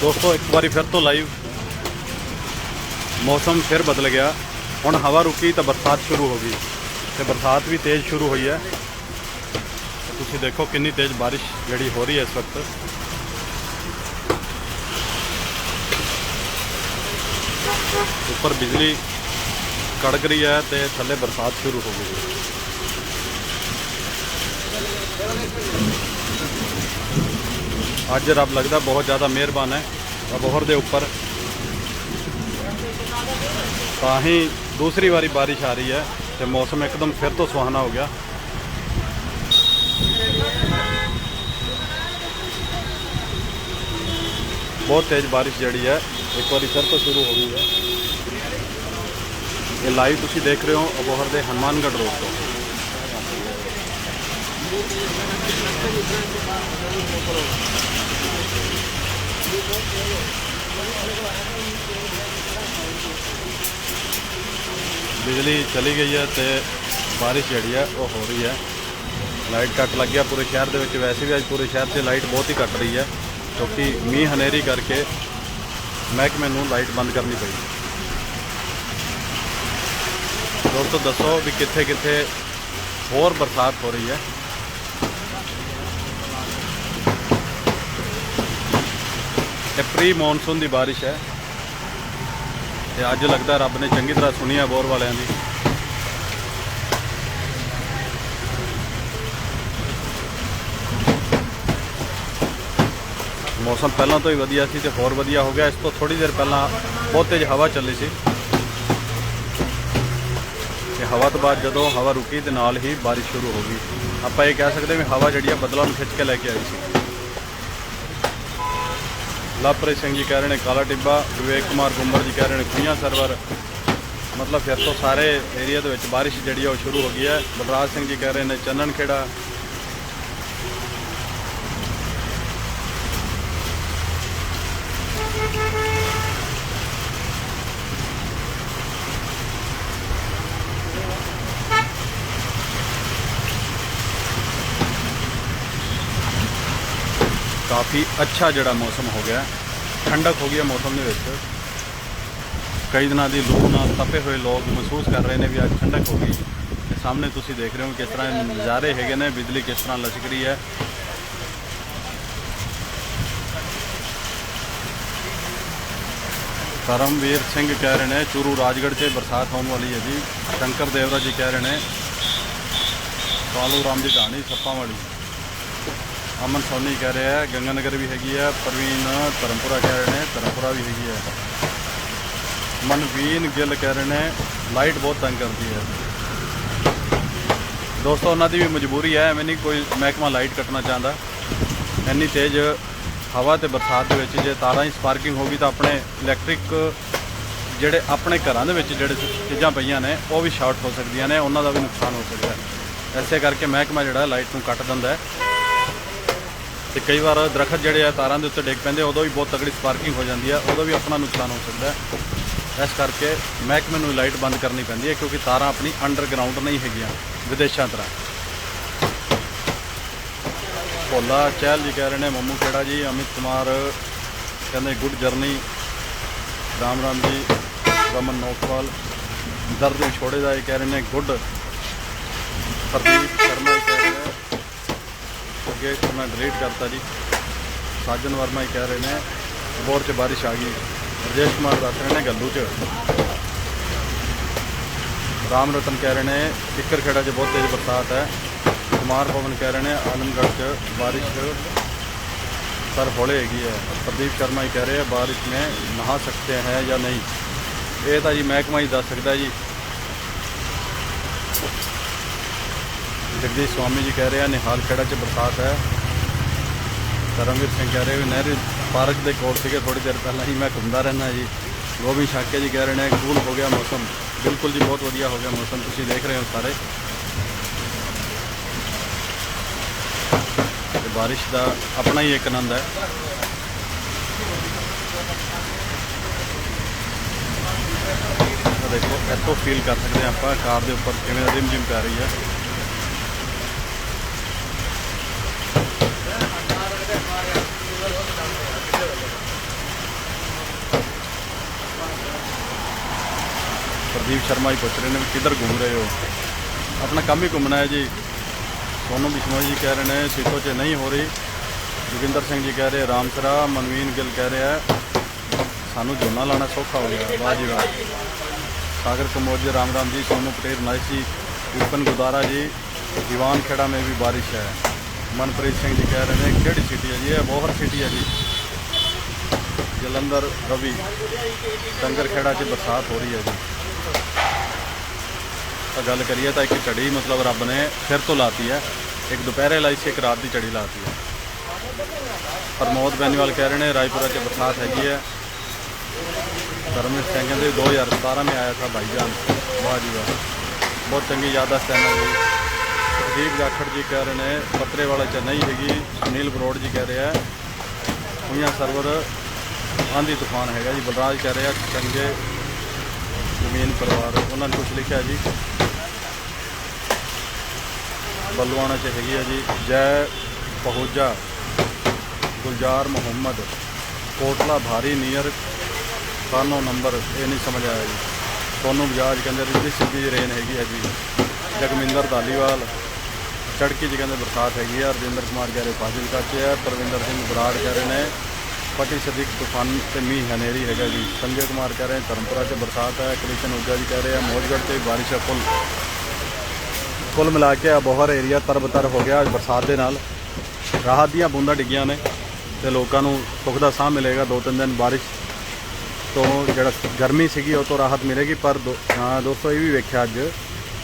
ਦੋਸਤੋ, ਇੱਕ ਵਾਰੀ ਫਿਰ ਤੋਂ ਲਾਈਵ ਮੌਸਮ ਫਿਰ ਬਦਲ ਗਿਆ। ਹੁਣ ਹਵਾ ਰੁਕੀ ਤਾਂ ਬਰਸਾਤ ਸ਼ੁਰੂ ਹੋ ਗਈ ਤੇ ਬਰਸਾਤ ਵੀ ਤੇਜ਼ ਸ਼ੁਰੂ ਹੋਈ ਹੈ। ਤੁਸੀਂ ਦੇਖੋ ਕਿੰਨੀ ਤੇਜ਼ ਬਾਰਿਸ਼ ਜਿਹੜੀ ਹੋ ਰਹੀ ਹੈ ਇਸ ਵਕਤ। ਉੱਪਰ ਬਿਜਲੀ ਕੜਕ ਰਹੀ ਹੈ ਤੇ ਥੱਲੇ ਬਰਸਾਤ ਸ਼ੁਰੂ ਹੋ ਗਈ। ਹੈ ਅੱਜ ਰੱਬ ਲੱਗਦਾ ਬਹੁਤ ਜ਼ਿਆਦਾ ਮਿਹਰਬਾਨ ਹੈ ਅਬੋਹਰ ਦੇ ਉੱਪਰ। ਤਾਂ ਹੀ ਦੂਸਰੀ ਵਾਰੀ ਬਾਰਿਸ਼ ਆ ਰਹੀ ਹੈ ਤੇ ਮੌਸਮ ਇੱਕਦਮ ਫਿਰ ਤੋਂ ਸੁਹਾਣਾ ਹੋ ਗਿਆ। ਬਹੁਤ ਤੇਜ਼ ਬਾਰਿਸ਼ ਜਿਹੜੀ ਹੈ ਇੱਕ ਵਾਰੀ ਫਿਰ ਤੋਂ ਸ਼ੁਰੂ ਹੋ ਗਈ ਹੈ। ਇਹ ਲਾਈਵ ਤੁਸੀਂ ਦੇਖ ਰਹੇ ਹੋ ਅਬੋਹਰ ਦੇ ਹਨੂਮਾਨਗੜ੍ਹ ਰੋਡ ਤੋਂ। ਬਿਜਲੀ ਚਲੀ ਗਈ ਹੈ ਤੇ ਬਾਰਿਸ਼ ਜਿਹੜੀ ਹੈ ਉਹ ਹੋ ਰਹੀ ਹੈ। ਲਾਈਟ ਕੱਟ ਲੱਗ ਗਿਆ ਪੂਰੇ ਸ਼ਹਿਰ ਦੇ ਵਿੱਚ। ਵੈਸੇ ਵੀ ਅੱਜ ਪੂਰੇ ਸ਼ਹਿਰ 'ਚ ਲਾਈਟ ਬਹੁਤ ਹੀ ਕੱਟ ਰਹੀ ਹੈ, ਕਿਉਂਕਿ ਮੀਂਹ ਹਨੇਰੀ ਕਰਕੇ ਮਹਿਕਮੇ ਨੂੰ ਲਾਈਟ ਬੰਦ ਕਰਨੀ ਪਈ। ਦੋਸਤੋ, ਦੱਸੋ ਵੀ ਕਿੱਥੇ ਕਿੱਥੇ ਹੋਰ ਬਰਸਾਤ ਹੋ ਰਹੀ ਹੈ। ਇਹ ਪ੍ਰੀ ਮੌਨਸੂਨ ਦੀ ਬਾਰਿਸ਼ ਹੈ। ਤੇ ਅੱਜ ਲੱਗਦਾ ਰੱਬ ਨੇ ਚੰਗੀ ਤਰ੍ਹਾਂ ਸੁਣੀ ਹੈ ਬੋਰ ਵਾਲਿਆਂ ਦੀ। ਮੌਸਮ ਪਹਿਲਾਂ ਤੋਂ ਹੀ ਵਧੀਆ ਸੀ ਤੇ ਹੋਰ ਵਧੀਆ ਹੋ ਗਿਆ। ਇਸ ਤੋਂ ਥੋੜੀ ਦੇਰ ਪਹਿਲਾਂ ਬਹੁਤ ਤੇਜ਼ ਹਵਾ ਚੱਲੀ ਸੀ। ਤੇ ਹਵਾ ਤੋਂ ਬਾਅਦ ਜਦੋਂ ਹਵਾ ਰੁਕੀ ਤੇ ਨਾਲ ਹੀ ਬਾਰਿਸ਼ ਸ਼ੁਰੂ ਹੋ ਗਈ। ਆਪਾਂ ਇਹ ਕਹਿ ਸਕਦੇ ਹਾਂ ਵੀ ਹਵਾ ਜਿਹੜੀ ਆ ਬਦਲਾਂ ਨੂੰ ਖਿੱਚ ਕੇ ਲੈ ਕੇ ਆਈ ਸੀ। ਲਵਪ੍ਰੀਤ ਸਿੰਘ ਜੀ ਕਹਿ ਰਹੇ ਨੇ, ਕਾਲਾ ਟਿੱਬਾ, ਵਿਵੇਕ ਕੁਮਾਰ ਗੁੰਬਰ ਜੀ ਕਹਿ ਰਹੇ ਨੇ ਖੁਈਆਂ ਸਰਵਰ। ਮਤਲਬ ਫਿਰ ਤੋਂ ਸਾਰੇ ਏਰੀਆ ਦੇ ਵਿੱਚ ਬਾਰਿਸ਼ ਜਿਹੜੀ ਆ ਉਹ ਸ਼ੁਰੂ ਹੋ ਗਈ ਹੈ। ਬਲਰਾਜ ਸਿੰਘ ਜੀ ਕਹਿ ਰਹੇ ਨੇ ਚੰਨਣ ਖੇੜਾ ਕਾਫੀ ਅੱਛਾ ਜਿਹੜਾ ਮੌਸਮ ਹੋ ਗਿਆ। ਠੰਡਕ ਹੋ ਗਈ ਹੈ ਮੌਸਮ ਦੇ ਵਿੱਚ। ਕਈ ਦਿਨਾਂ ਦੀ ਲੂ ਨਾਲ ਤਪੇ ਹੋਏ ਲੋਕ ਮਹਿਸੂਸ ਕਰ ਰਹੇ ਨੇ ਵੀ ਅੱਜ ਠੰਡਕ ਹੋ ਗਈ। ਤੇ ਸਾਹਮਣੇ ਤੁਸੀਂ ਦੇਖ ਰਹੇ ਹੋ ਕਿਸ ਤਰ੍ਹਾਂ ਨਜ਼ਾਰੇ ਹੈਗੇ ਨੇ, ਬਿਜਲੀ ਕਿਸ ਤਰ੍ਹਾਂ ਲਸ਼ਕ ਰਹੀ ਹੈ। ਕਰਮਵੀਰ ਸਿੰਘ ਕਹਿ ਰਹੇ ਨੇ, ਚੂਰੂ ਰਾਜਗੜ੍ਹ 'ਚ ਬਰਸਾਤ ਹੋਣ ਵਾਲੀ ਹੈ ਜੀ। ਸ਼ੰਕਰ ਦੇਵਰਾ ਜੀ ਕਹਿ ਰਹੇ ਨੇ ਕਾਲੂ ਰਾਮ ਦੀ ਕਹਾਣੀ, ਸੱਪਾਂ ਵਾਲੀ। ਅਮਨ ਸੋਨੀ ਕਹਿ ਰਿਹਾ ਹੈ, ਗੰਗਾਨਗਰ ਵੀ ਹੈਗੀ ਹੈ, ਪ੍ਰਵੀਨ ਧਰਮਪੁਰਾ ਕਹਿ ਰਹੇ ਨੇ, ਧਰਮਪੁਰਾ ਵੀ ਹੈਗੀ ਹੈ। ਮਨਵੀਨ ਗਿੱਲ ਕਹਿ ਰਹੇ ਨੇ, ਲਾਈਟ ਬਹੁਤ ਤੰਗ ਕਰਦੀ ਹੈ। ਦੋਸਤੋ, ਉਹਨਾਂ ਦੀ ਵੀ ਮਜਬੂਰੀ ਹੈ, ਐਵੇਂ ਨਹੀਂ ਕੋਈ ਮਹਿਕਮਾ ਲਾਈਟ ਕੱਟਣਾ ਚਾਹੁੰਦਾ। ਇੰਨੀ ਤੇਜ਼ ਹਵਾ ਤੇ ਬਰਸਾਤ ਦੇ ਵਿੱਚ ਜੇ ਤਾਰਾਂ ਹੀ ਸਪਾਰਕਿੰਗ ਹੋ ਗਈ ਤਾਂ ਆਪਣੇ ਇਲੈਕਟ੍ਰਿਕ ਜਿਹੜੇ ਆਪਣੇ ਘਰਾਂ ਦੇ ਵਿੱਚ ਜਿਹੜੇ ਚੀਜ਼ਾਂ ਪਈਆਂ ਨੇ, ਉਹ ਵੀ ਸ਼ਾਰਟ ਹੋ ਸਕਦੀਆਂ ਨੇ, ਉਹਨਾਂ ਦਾ ਵੀ ਨੁਕਸਾਨ ਹੋ ਸਕਦਾ ਹੈ। ਐਸੇ ਕਰਕੇ ਮਹਿਕਮਾ ਜਿਹੜਾ ਲਾਈਟ ਨੂੰ ਕੱਟ ਦਿੰਦਾ ਹੈ। ਤੇ ਕਈ ਵਾਰ ਦਰਖਤ ਜਿਹੜੇ ਆ ਤਾਰਾਂ ਦੇ ਉੱਤੇ ਡਿੱਗ ਪੈਂਦੇ ਉਦੋਂ ਵੀ ਬਹੁਤ ਤਕੜੀ ਸਪਾਰਕਿੰਗ ਹੋ ਜਾਂਦੀ ਆ, ਉਦੋਂ ਵੀ ਆਪਣਾ ਨੁਕਸਾਨ ਹੋ ਸਕਦਾ ਹੈ। ਇਸ ਕਰਕੇ ਮਹਿਕਮੇ ਨੂੰ ਲਾਈਟ ਬੰਦ ਕਰਨੀ ਪੈਂਦੀ ਹੈ, ਕਿਉਂਕਿ ਤਾਰਾਂ ਆਪਣੀ ਅੰਡਰਗਰਾਉਂਡ ਨਹੀਂ ਹੈਗੀਆਂ ਵਿਦੇਸ਼ਾਂ ਤਰ੍ਹਾਂ। ਭੋਲਾ ਚਹਿਲ ਜੀ ਕਹਿ ਰਹੇ ਨੇ, ਮੰਮੂ ਖੇੜਾ ਜੀ, ਅਮਿਤ ਕੁਮਾਰ ਕਹਿੰਦੇ, ਗੁੱਡ ਜਰਨੀ। ਰਾਮ ਰਾਮ ਜੀ, ਰਮਨ ਨੋਕਵਾਲ ਦਰਦ ਨੂੰ ਛੋੜੇ ਦਾ ਇਹ ਕਹਿ ਰਹੇ ਨੇ, ਗੁੱਡ। ਪ੍ਰਦੀਪ ਸ਼ਰਮਾ ਇਹ ਕਹਿ ਰਹੇ ਨੇ ਅੱਗੇ ਮੈਂ ਡਿਲੀਟ ਕਰਤਾ ਜੀ ਸਾਜਨ ਵਰਮਾ ਹੀ ਕਹਿ ਰਹੇ ਨੇ ਬੋਰ 'ਚ ਬਾਰਿਸ਼ ਆ ਗਈ ਰਜੇਸ਼ ਕੁਮਾਰ ਦੱਸ ਰਹੇ ਨੇ ਗੱਲੂ 'ਚ ਰਾਮ ਰਤਨ ਕਹਿ ਰਹੇ ਨੇ ਟਿੱਕਰ ਖੇੜਾ 'ਚ ਬਹੁਤ ਤੇਜ਼ ਬਰਸਾਤ ਹੈ ਕੁਮਾਰ ਪਵਨ ਕਹਿ ਰਹੇ ਨੇ ਆਲਮਗੜ੍ਹ 'ਚ ਬਾਰਿਸ਼ ਸਰ ਹੌਲੇ ਹੈਗੀ ਹੈ ਪ੍ਰਦੀਪ ਸ਼ਰਮਾ ਹੀ ਕਹਿ ਰਹੇ ਆ ਬਾਰਿਸ਼ में ਨਹਾ सकते हैं ਜਾਂ ਨਹੀਂ ਇਹ ਤਾਂ ਜੀ ਮਹਿਕਮਾ ਹੀ ਦੱਸ ਸਕਦਾ ਜੀ ਜਗਦੀਸ਼ ਸਵਾਮੀ ਜੀ ਕਹਿ ਰਹੇ ਆ, ਨਿਹਾਲ ਖੇੜਾ 'ਚ ਬਰਸਾਤ ਹੈ। ਕਰਮਵੀਰ ਸਿੰਘ ਕਹਿ ਰਹੇ ਵੀ ਨਹਿਰ ਪਾਰਕ ਦੇ ਕੋਲ ਸੀਗੇ ਥੋੜੀ ਦੇਰ ਪਹਿਲਾਂ ਹੀ ਮੈਂ ਘੁੰਮਦਾ ਰਹਿੰਦਾ ਜੀ। ਗੋਬੀ ਸ਼ਾਕੇ ਜੀ ਕਹਿ ਰਹੇ ਨੇ ਕੂਲ ਹੋ ਗਿਆ ਮੌਸਮ। ਬਿਲਕੁਲ ਜੀ, ਬਹੁਤ ਵਧੀਆ ਹੋ ਗਿਆ ਮੌਸਮ, ਤੁਸੀਂ ਦੇਖ ਰਹੇ ਹੋ ਸਾਰੇ। ਤੇ ਬਾਰਿਸ਼ ਦਾ ਆਪਣਾ ਹੀ ਇੱਕ ਆਨੰਦ ਹੈ। ਦੇਖੋ, ਇੱਥੋਂ ਫੀਲ ਕਰ ਸਕਦੇ ਹਾਂ ਆਪਾਂ, ਕਾਰ ਦੇ ਉੱਪਰ ਕਿਵੇਂ ਰਿਮ ਜਿਮ ਪੈ ਰਹੀ ਹੈ। ਦੀਪ ਸ਼ਰਮਾ ਜੀ ਪੁੱਛ ਰਹੇ ਨੇ ਵੀ ਕਿੱਧਰ ਘੁੰਮ ਰਹੇ ਹੋ? ਆਪਣਾ ਕੰਮ ਹੀ ਘੁੰਮਣਾ ਹੈ ਜੀ। ਸੋਨਮ ਬਿਸ਼ਨੋਈ ਜੀ ਕਹਿ ਰਹੇ ਨੇ ਸੀਟੋ 'ਚ ਨਹੀਂ ਹੋ ਰਹੀ। ਜੋਗਿੰਦਰ ਸਿੰਘ ਜੀ ਕਹਿ ਰਹੇ ਰਾਮਸਰਾ ਮਨਵੀਨ ਗਿੱਲ ਕਹਿ ਰਿਹਾ, ਸਾਨੂੰ ਜੋਨਾ ਲਾਣਾ ਸੌਖਾ ਹੋ ਗਿਆ। ਵਾਹ ਜੀ ਵਾਹ। ਸਾਗਰ ਕਮੋਜ ਜੀ, ਰਾਮ ਰਾਮ ਜੀ, ਸੋਨੂ ਪਟੇਲ ਨਾਇਸ ਜੀ, ਵਿਪਨ ਗੁਦਾਰਾ ਜੀ, ਦੀਵਾਨ ਖੇੜਾ ਮੇ ਵੀ ਬਾਰਿਸ਼ ਹੈ। ਮਨਪ੍ਰੀਤ ਸਿੰਘ ਜੀ ਕਹਿ ਰਹੇ ਨੇ, ਕਿਹੜੀ ਸਿਟੀ ਹੈ ਜੀ? ਇਹ ਬਹੁਤ ਸਿਟੀ ਹੈ ਜੀ। ਜਲੰਧਰ ਰਵੀ, ਡੰਗਰ ਖੇੜਾ 'ਚ ਬਰਸਾਤ ਹੋ ਰਹੀ ਹੈ ਜੀ। ਗੱਲ ਕਰੀਏ ਤਾਂ ਇੱਕ ਚੜੀ ਮਤਲਬ ਰੱਬ ਨੇ ਫਿਰ ਤੋਂ ਲਾਤੀ ਹੈ। ਇੱਕ ਦੁਪਹਿਰੇ ਲਾਈ ਸੀ, ਇੱਕ ਰਾਤ ਦੀ ਚੜੀ ਲਾਤੀ ਹੈ। ਪ੍ਰਮੋਦ ਬੈਨੀਵਾਲ ਕਹਿ ਰਹੇ ਨੇ, ਰਾਏਪੁਰਾ 'ਚ ਬਰਸਾਤ ਹੈਗੀ ਹੈ। ਧਰਮਵੀਰ ਸਿੰਘ ਕਹਿੰਦੇ 2017 ਮੇਂ ਆਇਆ ਥਾ ਭਾਈਜਾਨ। ਵਾਹ ਜੀ ਵਾਹ। ਬਹੁਤ ਚੰਗੀ ਯਾਦਾਸ਼ਤ ਹੈ ਨਾ ਜੀ ਦੀਪ ਜਾਖੜ ਜੀ ਕਹਿ ਰਹੇ ਨੇ ਪਤਰੇ ਵਾਲਾ ਚ ਨਹੀਂ ਹੈਗੀ। ਸੁਨੀਲ ਬਰੋੜ ਜੀ ਕਹਿ ਰਿਹਾ ਹੋਈਆਂ ਸਰਵਰ ਆਂਦੀ ਤੂਫਾਨ ਹੈਗਾ ਜੀ। ਬਲਰਾਜ ਕਹਿ ਰਿਹਾ ਚੰਗੇ ਜ਼ਮੀਨ ਪਰਿਵਾਰ। ਉਹਨਾਂ ਨੇ ਕੁਝ ਲਿਖਿਆ ਜੀ। ਬਲਵਾਣਾ ਚ ਹੈਗੀ ਹੈ ਜੀ, ਜੈ ਪਹੋਜਾ ਗੁਲਜ਼ਾਰ ਮੁਹੰਮਦ, ਕੋਟਲਾ ਭਾਰੀ ਨੀਅਰ, ਕਾਨੋ ਨੰਬਰ, ਇਹ ਨਹੀਂ ਸਮਝ ਆਇਆ ਜੀ। ਸੋਨੂੰ ਬਜਾਜ ਕਹਿੰਦੇ ਰਿੱਧੀ ਸਿੱਧੀ ਰੇਨ ਹੈਗੀ ਹੈ ਜੀ, ਜਗਮਿੰਦਰ ਧਾਲੀਵਾਲ, ਚੜਕੀ ਜੀ ਕਹਿੰਦੇ ਬਰਸਾਤ ਹੈਗੀ ਆ, ਰਜਿੰਦਰ ਕੁਮਾਰ ਕਹਿ ਰਹੇ ਫਾਜ਼ਿਲਕਾ ਕਾਚੇ ਹੈ ਪਰਵਿੰਦਰ ਸਿੰਘ ਬਰਾੜ ਕਹਿ ਰਹੇ ਨੇ, ਪਟੀ ਸਦੀਕ ਤੂਫਾਨ ਤੇ ਮੀਂਹ ਹਨੇਰੀ ਹੈਗਾ ਜੀ, ਸੰਜੇ ਕੁਮਾਰ ਕਹਿ ਰਹੇ ਧਰਮਪੁਰਾ 'ਚ ਬਰਸਾਤ ਹੈ ਕ੍ਰਿਸ਼ਨ ਊਜਾ ਜੀ ਕਹਿ ਰਹੇ ਆ, ਮੋਜਗੜ੍ਹ 'ਤੇ ਬਾਰਿਸ਼ ਹੈ ਫੁੱਲ। ਕੁੱਲ ਮਿਲਾ ਕੇ ਅਬੋਹਰ ਏਰੀਆ ਤਰਬਤਰ ਹੋ ਗਿਆ ਬਰਸਾਤ ਦੇ ਨਾਲ। ਰਾਹਤ ਦੀਆਂ ਬੂੰਦਾਂ ਡਿੱਗੀਆਂ ਨੇ ਤੇ ਲੋਕਾਂ ਨੂੰ ਸੁੱਖ ਦਾ ਸਾਹ ਮਿਲੇਗਾ ਦੋ ਤਿੰਨ ਦਿਨ ਬਾਰਿਸ਼ ਤੋਂ, ਜਿਹੜਾ ਗਰਮੀ ਸੀਗੀ ਉਹ ਤੋਂ ਰਾਹਤ ਮਿਲੇਗੀ। ਪਰ ਦੋ- ਹਾਂ, ਦੋਸਤੋ, ਇਹ ਵੀ ਵੇਖਿਆ ਅੱਜ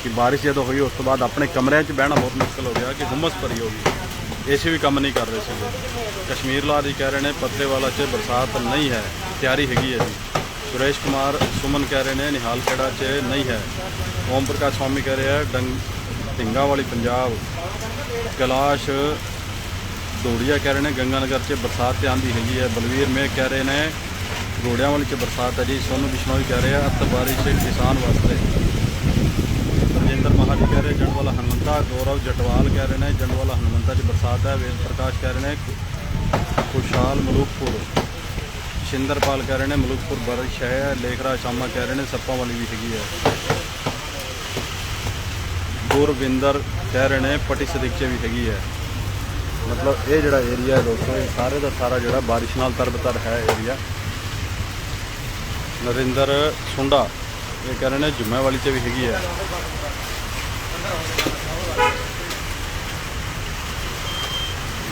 ਕਿ ਬਾਰਿਸ਼ ਜਦੋਂ ਹੋਈ, ਉਸ ਤੋਂ ਬਾਅਦ ਆਪਣੇ ਕਮਰਿਆਂ 'ਚ ਬਹਿਣਾ ਬਹੁਤ ਮੁਸ਼ਕਲ ਹੋ ਗਿਆ ਕਿ ਹੁਮਸ ਭਰੀ ਹੋ ਗਈ। ਏਸੀ ਵੀ ਕੰਮ ਨਹੀਂ ਕਰ ਰਹੇ ਸੀਗੇ। ਕਸ਼ਮੀਰ ਲਾ ਜੀ ਕਹਿ ਰਹੇ ਨੇ, ਪੱਤੇ ਵਾਲਾ 'ਚ ਬਰਸਾਤ ਨਹੀਂ ਹੈ, ਤਿਆਰੀ ਹੈਗੀ ਹੈ ਜੀ। ਸੁਰੇਸ਼ ਕੁਮਾਰ, ਸੁਮਨ ਕਹਿ ਰਹੇ ਨੇ, ਨਿਹਾਲ ਖੇੜਾ 'ਚ ਨਹੀਂ ਹੈ। ਓਮ ਪ੍ਰਕਾਸ਼ ਸਵਾਮੀ ਕਹਿ ਰਿਹਾ, ਡੰਗ ਢਿੰਗਾ ਵਾਲੀ ਪੰਜਾਬ, ਕੈਲਾਸ਼ ਦੋੜੀਆ ਕਹਿ ਰਹੇ ਨੇ, ਗੰਗਾਨਗਰ 'ਚ ਬਰਸਾਤ ਤੇ ਆਂਦੀ ਹੈਗੀ ਹੈ। ਬਲਵੀਰ ਮੇਘ ਕਹਿ ਰਹੇ ਨੇ ਰੋੜਿਆਂ ਵਾਲੀ 'ਚ ਬਰਸਾਤ ਹੈ ਜੀ। ਸੋਨੂ ਬਿਸ਼ਨੋਈ ਕਹਿ ਰਹੇ ਆ, ਅੱਤ ਬਾਰਿਸ਼ ਕਿਸਾਨ ਵਾਸਤੇ। ਰਜਿੰਦਰ ਮਹਾਜੀ ਕਹਿ ਰਹੇ, ਜੰਡਵਾਲਾ ਹਨੂਮੰਤਾ ਗੌਰਵ ਜਟਵਾਲ ਕਹਿ ਰਹੇ ਨੇ, ਜੰਡਵਾਲਾ ਹਨੂਮੰਤਾ 'ਚ ਬਰਸਾਤ ਹੈ। ਵੇਦ ਪ੍ਰਕਾਸ਼ ਕਹਿ ਰਹੇ ਨੇ, ਖੁਸ਼ਹਾਲ ਮਲੂਕਪੁਰ। ਸ਼ਿੰਦਰਪਾਲ ਕਹਿ ਰਹੇ ਨੇ, ਮਲੂਕਪੁਰ ਬਾਰਿਸ਼ ਹੈ। ਲੇਖਰਾ ਸ਼ਾਮਾ ਕਹਿ ਰਹੇ ਨੇ ਸੱਪਾਂ ਵਾਲੀ ਵੀ ਹੈਗੀ ਹੈ। ਗੁਰਵਿੰਦਰ ਕਹਿ ਰਹੇ ਨੇ ਪਟੀ ਸਦੀਕ 'ਚ ਵੀ ਹੈਗੀ ਹੈ। ਮਤਲਬ ਇਹ ਜਿਹੜਾ ਏਰੀਆ ਹੈ ਦੋਸਤੋ, ਇਹ ਸਾਰੇ ਦਾ ਸਾਰਾ ਜਿਹੜਾ ਬਾਰਿਸ਼ ਨਾਲ ਤਰਬਤਰ ਹੈ ਏਰੀਆ ਨਰਿੰਦਰ ਸੁੰਡਾ, ਇਹ ਕਹਿ ਰਹੇ ਨੇ ਜੁਮੇ ਵਾਲੀ 'ਚ ਵੀ ਹੈਗੀ ਹੈ।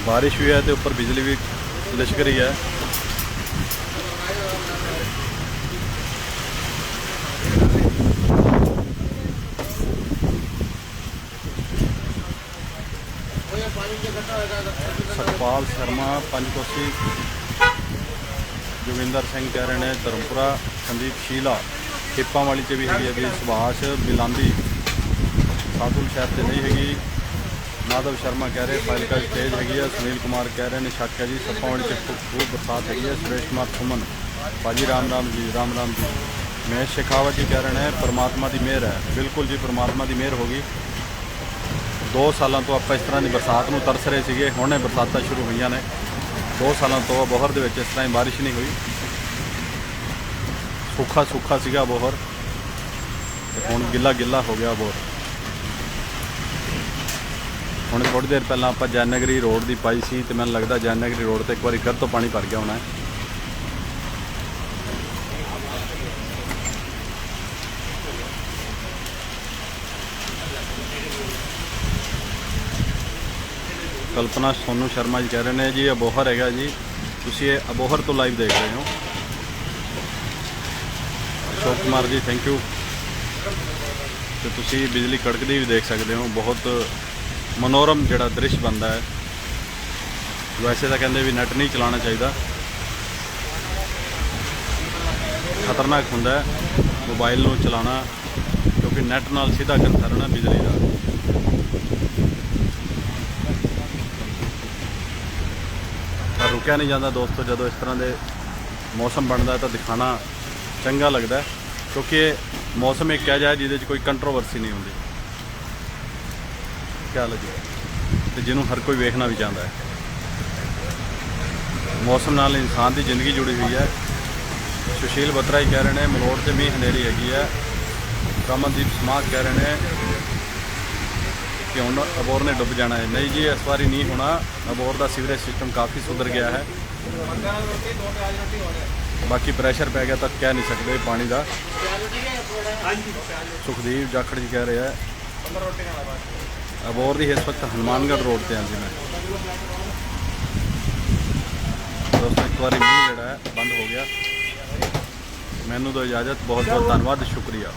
ਬਾਰਿਸ਼ ਵੀ ਹੈ ਤੇ ਉੱਪਰ ਬਿਜਲੀ ਵੀ ਲਿਸ਼ਕ ਰਹੀ ਹੈ। ਸਤਪਾਲ ਸ਼ਰਮਾ ਪੰਜਕੋਸੀ ਜੋਗਿੰਦਰ ਸਿੰਘ ਕਹਿ ਰਹੇ ਨੇ, ਧਰਮਪੁਰਾ, ਸੰਦੀਪ ਸ਼ੀਲਾ। ਖੇਪਾਂ ਵਾਲੀ 'ਚ ਵੀ ਹੈਗੀ ਹੈ ਜੀ ਸੁਭਾਸ਼ ਬਿਲਾਂਦੀ। ਸਾਧੂ ਸ਼ਹਿਰ 'ਚ ਨਹੀਂ ਹੈਗੀ। ਮਾਧਵ ਸ਼ਰਮਾ ਕਹਿ ਰਹੇ ਫਾਇਲਕਾ ਤੇਜ਼ ਹੈਗੀ ਹੈ। ਸੁਨੀਲ ਕੁਮਾਰ ਕਹਿ ਰਹੇ ਨੇ, ਸ਼ੱਕ ਹੈ ਜੀ, ਸੱਪਾਂ ਵਾਲੀ 'ਚ ਖੂਬ ਬਰਸਾਤ ਹੈਗੀ ਹੈ। ਸੁਰੇਸ਼ ਕੁਮਾਰ ਸੁਮਨ ਭਾਜੀ ਰਾਮ ਰਾਮ ਜੀ, ਰਾਮ ਰਾਮ ਜੀ। ਮਹੇਸ਼ ਸ਼ੇਖਾਵਤ ਜੀ ਕਹਿ ਰਹੇ ਨੇ, ਪਰਮਾਤਮਾ ਦੀ ਮਿਹਰ ਹੈ। ਬਿਲਕੁਲ ਜੀ, ਪਰਮਾਤਮਾ ਦੀ ਮਿਹਰ ਹੋਗੀ ਦੋ ਸਾਲਾਂ ਤੋਂ ਆਪਾਂ ਇਸ ਤਰ੍ਹਾਂ ਦੀ ਬਰਸਾਤ ਨੂੰ ਤਰਸ ਰਹੇ ਸੀਗੇ। ਹੁਣੇ ਬਰਸਾਤਾਂ ਸ਼ੁਰੂ ਹੋਈਆਂ ਨੇ। ਦੋ ਸਾਲਾਂ ਤੋਂ ਬੋਹਰ ਦੇ ਵਿੱਚ ਇਸ ਤਰ੍ਹਾਂ ਹੀ ਬਾਰਿਸ਼ ਨਹੀਂ ਹੋਈ। ਸੁੱਖਾ ਸੁੱਖਾ ਸੀਗਾ ਬੋਹਰ। ਤੇ ਹੁਣ ਗਿੱਲਾ ਗਿੱਲਾ ਹੋ ਗਿਆ ਬੋਹਰ। ਹੁਣ ਥੋੜੀ ਦੇਰ ਪਹਿਲਾਂ ਆਪਾਂ ਜੈਨਗਰੀ ਰੋਡ ਦੀ ਪਾਈ ਸੀ ਤੇ ਮੈਨੂੰ ਲੱਗਦਾ ਜੈਨਗਰੀ ਰੋਡ ਤੇ ਇੱਕ ਵਾਰੀ ਫਿਰ ਤੋਂ ਪਾਣੀ ਭਰ ਗਿਆ ਹੋਣਾ ਹੈ। ਕਲਪਨਾ ਸੋਨੂ ਸ਼ਰਮਾ ਜੀ ਕਹਿ ਰਹੇ ਨੇ, ਜੀ ਅਬੋਹਰ ਹੈਗਾ ਜੀ, ਤੁਸੀਂ ਇਹ ਅਬੋਹਰ ਤੋਂ ਲਾਈਵ ਦੇਖ ਰਹੇ ਹੋ। ਅਸ਼ੋਕ ਕੁਮਾਰ ਜੀ ਥੈਂਕ ਯੂ ਤੇ ਤੁਸੀਂ ਬਿਜਲੀ ਕੜਕਦੀ ਵੀ ਦੇਖ ਸਕਦੇ ਹੋ, ਬਹੁਤ ਮਨੋਰਮ ਜਿਹੜਾ ਦ੍ਰਿਸ਼ ਬਣਦਾ ਹੈ। ਵੈਸੇ ਤਾਂ ਕਹਿੰਦੇ ਵੀ ਨੈਟ ਨਹੀਂ ਚਲਾਉਣਾ ਚਾਹੀਦਾ। ਖਤਰਨਾਕ ਹੁੰਦਾ ਹੈ ਮੋਬਾਈਲ ਨੂੰ ਚਲਾਉਣਾ, ਕਿਉਂਕਿ ਨੈਟ ਨਾਲ ਸਿੱਧਾ ਕੰਸਰਨ ਹੈ ਬਿਜਲੀ ਦਾ। ਰੁਕਿਆ ਨਹੀਂ ਜਾਂਦਾ ਦੋਸਤੋ, ਜਦੋਂ ਇਸ ਤਰ੍ਹਾਂ ਦੇ ਮੌਸਮ ਬਣਦਾ ਤਾਂ ਦਿਖਾਣਾ ਚੰਗਾ ਲੱਗਦਾ ਕਿਉਂਕਿ ਇਹ ਮੌਸਮ ਇੱਕ ਕਹਿ ਜਾਏ ਜਿਹਦੇ 'ਚ ਕੋਈ ਕੰਟਰੋਵਰਸੀ ਨਹੀਂ ਹੁੰਦੀ। ਕਿਆ ਜੀ, ਤੇ ਜਿਹਨੂੰ ਹਰ ਕੋਈ ਵੇਖਣਾ ਵੀ ਚਾਹੁੰਦਾ ਹੈ। ਮੌਸਮ ਨਾਲ ਇਨਸਾਨ ਦੀ ਜ਼ਿੰਦਗੀ ਜੁੜੀ ਹੋਈ ਹੈ। ਸੁਸ਼ੀਲ ਬਤਰਾ ਹੀ ਕਹਿ ਰਹੇ ਨੇ ਮਲੋੜ ਤੇ ਮੀਂਹ ਹਨੇਰੀ ਹੈਗੀ ਹੈ। ਕਮਨਦੀਪ ਸਮਾਜ ਕਹਿ ਰਹੇ ਨੇ ਕਿ ਹੁਣ ਅਬੋਰ ਨੇ ਡੁੱਬ ਜਾਣਾ ਹੈ? ਨਹੀਂ ਜੀ, ਇਸ ਵਾਰੀ ਨਹੀਂ ਹੋਣਾ। ਅਬੋਰ ਦਾ ਸੀਵਰੇਜ ਸਿਸਟਮ ਕਾਫੀ ਸੁਧਰ ਗਿਆ ਹੈ। ਬਾਕੀ ਪ੍ਰੈਸ਼ਰ ਪੈ ਗਿਆ ਤਾਂ ਕਹਿ ਨਹੀਂ ਸਕਦੇ ਪਾਣੀ ਦਾ। ਸੁਖਦੀਪ ਜਾਖੜ ਜੀ ਕਹਿ ਰਿਹਾ ਅਬੋਰ ਦੀ ਇਸ ਵਕਤ ਹਨੂਮਾਨਗੜ੍ਹ ਰੋਡ ਤੇ ਹਾਂ ਜੀ ਮੈਂ। ਦੋਸਤੋ, ਇੱਕ ਵਾਰੀ ਮੀਂਹ ਜਿਹੜਾ ਹੈ, ਬੰਦ ਹੋ ਗਿਆ। ਮੈਨੂੰ ਦੋ ਇਜਾਜ਼ਤ, ਬਹੁਤ ਬਹੁਤ ਧੰਨਵਾਦ, ਸ਼ੁਕਰੀਆ।